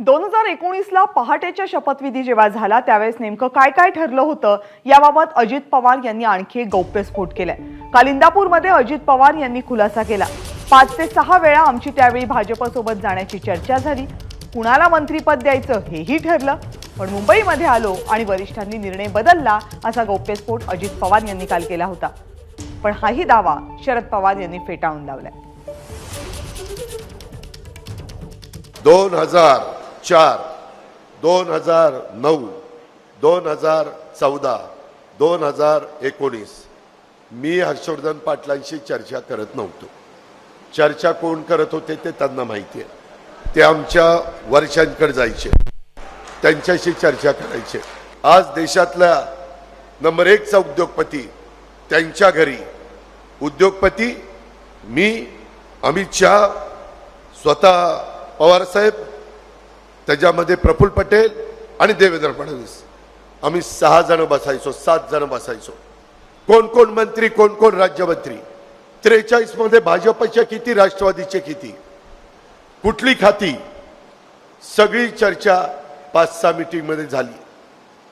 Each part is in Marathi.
दोन हजार एकोणीसला पहाटेच्या शपथविधी जेव्हा झाला त्यावेळेस नेमकं काय काय ठरलं होतं? याबाबत अजित पवार यांनी आणखी एक गौप्यस्फोट केलाय. काल इंदापूरमध्ये अजित पवार यांनी खुलासा केला. पाच ते सहा वेळा आमची त्यावेळी भाजपसोबत जाण्याची चर्चा झाली. कुणाला मंत्रीपद द्यायचं हेही ठरलं. पण मुंबईमध्ये आलो आणि वरिष्ठांनी निर्णय बदलला असा गौप्यस्फोट अजित पवार यांनी काल केला होता. पण हाही दावा शरद पवार यांनी फेटाळून लावलाय. दोन हजार चार दोन हजार नऊ दोन हजार चौदा दोन हजार एकोणीस. मी हर्षवर्धन पाटलांशी चर्चा करत नव्हतो. चर्चा कोण करत होते ते त्यांना माहिती आहे. ते आमच्या वर्षांकडे जायचे. त्यांच्याशी चर्चा करायचे. आज देशातल्या नंबर एकचा उद्योगपती त्यांच्या घरी. उद्योगपती मी अमित शहा स्वतः पवारसाहेब त्याच्यामध्ये प्रफुल्ल पटेल आणि देवेंद्र फडणवीस. आम्ही सहा जण बसायचो सात जण बसायचो. कोण कोण मंत्री कोण कोण राज्यमंत्री? त्रेचाळीसमध्ये भाजपच्या किती राष्ट्रवादीचे किती? कुठली खाती? सगळी चर्चा पाच सहा मिटिंगमध्ये झाली.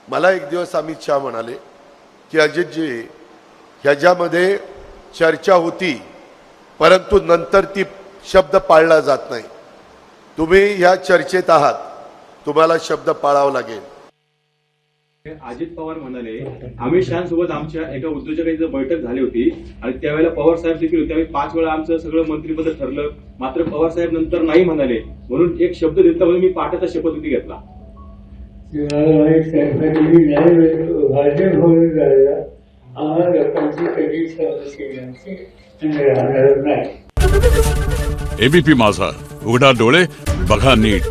मला एक दिवस अमित शहा म्हणाले की अजितजी ह्याच्यामध्ये चर्चा होती परंतु नंतर ती शब्द पाळला जात नाही. तुम्ही ह्या चर्चेत आहात. तुम्हाला शब्द पाळावा लागेल. अजित पवार म्हणाले अमित शहासोबत आमच्या एका उद्योजकांची बैठक झाली होती आणि त्यावेळेला पवार साहेब देखील होते. त्यावेळी पाच वेळा आमचं सगळं मंत्रिपद ठरलं. मात्र पवार साहेब नंतर नाही म्हणाले. म्हणून एक शब्द दिला म्हणून मी पाठाचा शपथविधी घेतला. एबीपी माझा उघडा डोळे बघा नीट.